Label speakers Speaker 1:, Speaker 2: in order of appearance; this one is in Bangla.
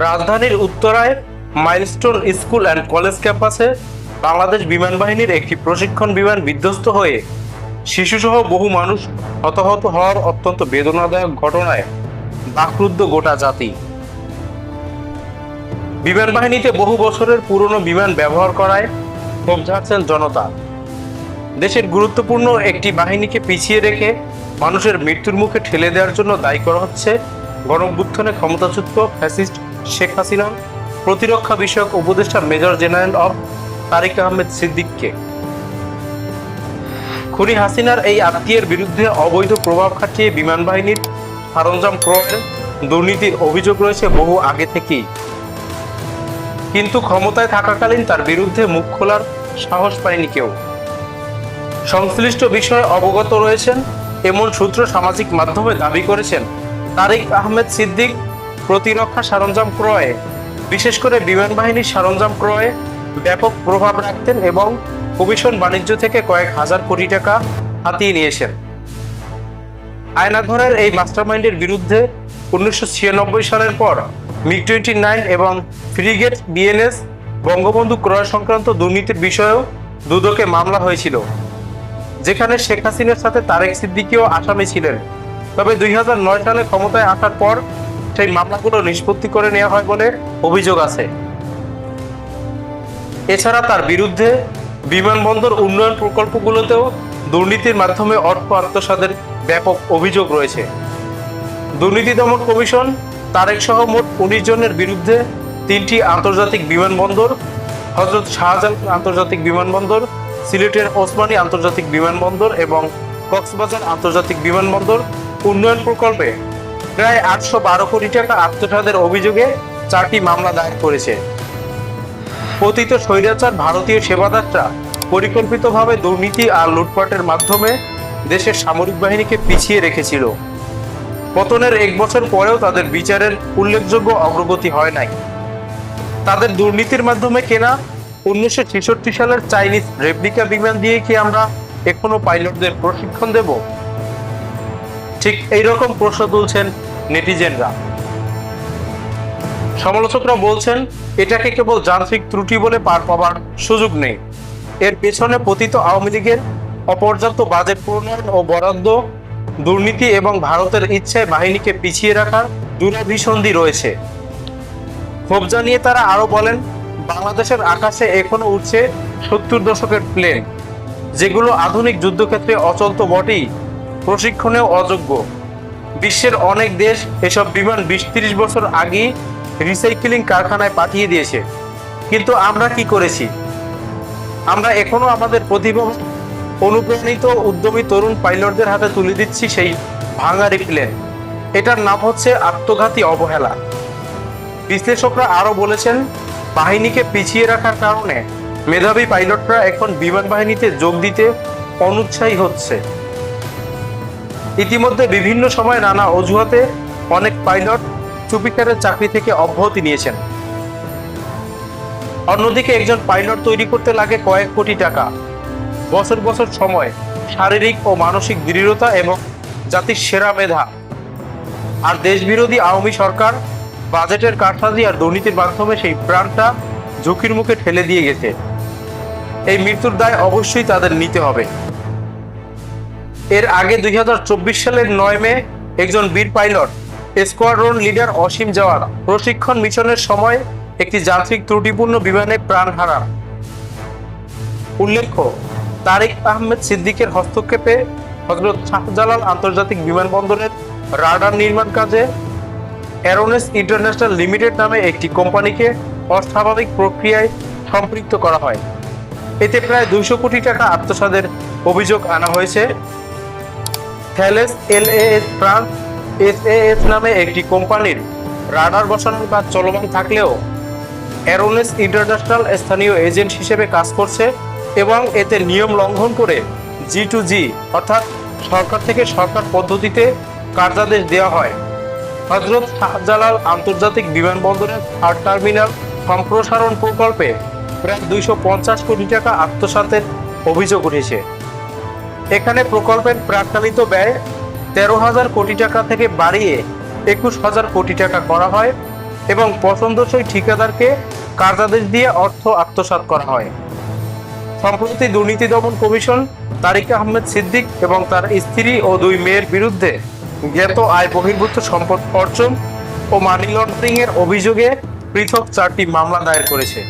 Speaker 1: রাজধানীর উত্তরায় মাইলস্টোন স্কুল অ্যান্ড কলেজ ক্যাম্পাসে বাংলাদেশ বিমান বাহিনীর একটি প্রশিক্ষণ বিমান বিধ্বস্ত হয়ে শিশুসহ বহু মানুষ হতাহত হওয়ার অত্যন্ত বেদনাদায়ক ঘটনায় বাকরুদ্ধ গোটা জাতি। বিমান বাহিনীতে বহু বছরের পুরনো বিমান ব্যবহার করায় ক্ষোভ ঝাড়ছেন জনতা। দেশের গুরুত্বপূর্ণ একটি বাহিনীকে পিছিয়ে রেখে মানুষের মৃত্যুর মুখে ঠেলে দেওয়ার জন্য দায়ী করা হচ্ছে গণভ্যুত্থানে ক্ষমতাচ্যুত ফ্যাসিস্ট শেখ হাসিনা, প্রতিরক্ষা বিষয়ক উপদেষ্টা মেজর জেনারেল অফ তারিক আহমেদ সিদ্দিককে। খুনি হাসিনার এই আত্মীয়ের বিরুদ্ধে অবৈধ প্রভাব খাটিয়ে বিমান বাহিনীর সরঞ্জাম ক্রয়ের দুর্নীতির অভিযোগ রয়েছে বহু আগে থেকেই। কিন্তু ক্ষমতায় থাকাকালীন তার বিরুদ্ধে মুখ খোলার সাহস পায়নি কেউ। সংশ্লিষ্ট বিষয়ে অবগত রয়েছেন, এমন সূত্র সামাজিক মাধ্যমে দাবি করেছেন তারিক আহমেদ সিদ্দিক প্রতিরক্ষা সরঞ্জাম ক্রয়ে, বিশেষ করে বিমান বাহিনীর সরঞ্জাম ক্রয়ে ব্যাপক প্রভাব রাখতেন এবং কমিশন বাণিজ্য থেকে কয়েক হাজার কোটি টাকা হাতিয়ে নিয়েছেন। আয়নাঘরের এই মাস্টারমাইন্ডের বিরুদ্ধে উনিশশো ছিয়ানব্বই সালের পর মিগ টোয়েন্টি নাইন এবং ফ্রিগেট বিএনএস বঙ্গবন্ধু ক্রয় সংক্রান্ত দুর্নীতির বিষয়েও দুদকে মামলা হয়েছিল, যেখানে শেখ হাসিনার সাথে তারেক সিদ্দিকিও আসামি ছিলেন। তবে দুই হাজার নয় সালে ক্ষমতায় আসার পর সেই মামলাগুলো নিষ্পত্তি করে নেওয়া হয় বলে অভিযোগ আছে। এছাড়া তার বিরুদ্ধে বিমানবন্দর উন্নয়ন প্রকল্পগুলোতেও দুর্নীতির মাধ্যমে অর্থ আত্মসাদের ব্যাপক অভিযোগ রয়েছে। দুর্নীতি দমন কমিশন, তারেক সহ মোট উনিশ জনের বিরুদ্ধে তিনটি আন্তর্জাতিক বিমানবন্দর, হজরত শাহজালাল আন্তর্জাতিক বিমানবন্দর, সিলেটের ওসমানী আন্তর্জাতিক বিমানবন্দর এবং কক্সবাজার আন্তর্জাতিক বিমানবন্দর উন্নয়ন প্রকল্পে প্রায় আটশো বারো কোটি টাকা আত্মসাদের অভিযোগে চারটি মামলা দায়ের করেছে। পতিত স্বৈরাচার ভারতীয় সেবাদাররা পরিকল্পিতভাবে দুর্নীতি আর লুটপাটের মাধ্যমে দেশের সামরিক বাহিনীকে পিছিয়ে রেখেছিল। পতনের এক বছর পরেও তাদের বিচারের উল্লেখযোগ্য অগ্রগতি হয় নাই। তাদের দুর্নীতির মাধ্যমে কেনা উনিশশো ছেষট্টি সালের চাইনিজ রেপ্লিকা বিমান দিয়ে কি আমরা এখনও পাইলটদের প্রশিক্ষণ দেব? ঠিক এইরকম প্রশ্ন তুলছেন নেটিজেনরা। সমালোচকরা বলছেন, এটাকে কেবল যান্ত্রিক ত্রুটি বলে পার পাওয়ার সুযোগ নেই। এর পেছনে পতিত আওয়ামী লীগের অপর্যাপ্ত বাজেট প্রণয়ন ও বরাদ্দ, দুর্নীতি এবং ভারতের ইচ্ছায় বাহিনীকে পিছিয়ে রাখার দুরাভিসন্ধি রয়েছে। ক্ষোভ জানিয়ে তারা আরও বলেন, বাংলাদেশের আকাশে এখনও উঠছে সত্তর দশকের প্লেন, যেগুলো আধুনিক যুদ্ধক্ষেত্রে অচল তো বটেই, প্রশিক্ষণেও অযোগ্য। বিশ্বের অনেক দেশ এসব বিমান বিশ তিরিশ বছর আগেই রিসাইকেলিং কারখানায় পাঠিয়ে দিয়েছে। কিন্তু আমরা কি করেছি? আমরা এখনও আমাদের প্রতিভা অনুপ্রাণিত উদ্যমী তরুণ পাইলটদের হাতে তুলে দিচ্ছি সেই ভাঙারি প্লেন এটার নাম হচ্ছে আত্মঘাতী অবহেলা। বিশ্লেষকরা আরও বলেছেন, বাহিনীকে পিছিয়ে রাখার কারণে মেধাবী পাইলটরা এখন বিমান বাহিনীতে যোগ দিতে অনুৎসাহী হচ্ছে। ইতিমধ্যে বিভিন্ন সময় নানা অজুহাতে অনেক পাইলট চুপিকারের চাকরি থেকে অব্যাহতি নিয়েছেন। অন্যদিকে একজন পাইলট তৈরি করতে লাগে কয়েক কোটি টাকা। বছর বছর সময়, শারীরিক ও মানসিক দৃঢ়তা এবং জাতির সেরা মেধা। আর দেশবিরোধী আওয়ামী সরকার বাজেটের কারসাজি আর দুর্নীতির মাধ্যমে সেই প্রাণটা ঝুঁকির মুখে ঠেলে দিয়ে গেছে। এই মৃত্যুর দায় অবশ্যই তাদের নিতে হবে। এর আগে দুই হাজার চব্বিশ সালের নয় মে একজন বীর pilot, squadron leader Asim Jawar প্রশিক্ষণ মিশনের সময় একটি যান্ত্রিক ত্রুটিপূর্ণ বিমানে প্রাণ হারান। উল্লেখ্য, তারেক আহমেদ সিদ্দিকের হস্তক্ষেপে হজরত শাহজালাল আন্তর্জাতিক বিমানবন্দরের রাডার নির্মাণ কাজে অ্যারোনেস ইন্টারন্যাশনাল লিমিটেড নামে একটি কোম্পানিকে অস্বাভাবিক প্রক্রিয়ায় সম্পৃক্ত করা হয়। এতে প্রায় দুইশো কোটি টাকা আত্মসাদের অভিযোগ আনা হয়েছে। Thales L S France S S নামে একটি কোম্পানির রাডার বসানোর কাজ চলমান থাকলেও অ্যারোনেস ইন্টারন্যাশনাল স্থানীয় এজেন্ট হিসেবে কাজ করছে এবং এতে নিয়ম লঙ্ঘন করে জি টু জি, অর্থাৎ সরকার থেকে সরকার পদ্ধতিতে কার্যাদেশ দেওয়া হয়। হজরত শাহজালাল আন্তর্জাতিক বিমানবন্দরের থার্ড টার্মিনাল সম্প্রসারণ প্রকল্পে প্রায় দুইশো পঞ্চাশ কোটি টাকা আত্মসাতের অভিযোগ উঠেছে। এখানে প্রকল্পের প্রাককালিত ব্যয় তেরো হাজার কোটি টাকা থেকে বাড়িয়ে একুশ হাজার কোটি টাকা করা হয় এবং পছন্দসই ঠিকাদারকে কার্যাদেশ দিয়ে অর্থ আত্মসাৎ করা হয়। সম্প্রতি দুর্নীতি দমন কমিশন তারিক আহমেদ সিদ্দিক এবং তার স্ত্রী ও দুই মেয়ের বিরুদ্ধে জ্ঞাত আয় বহির্ভূত সম্পদ অর্জন ও মানি লন্ডারিং এর অভিযোগে পৃথক চারটি মামলা দায়ের করেছে।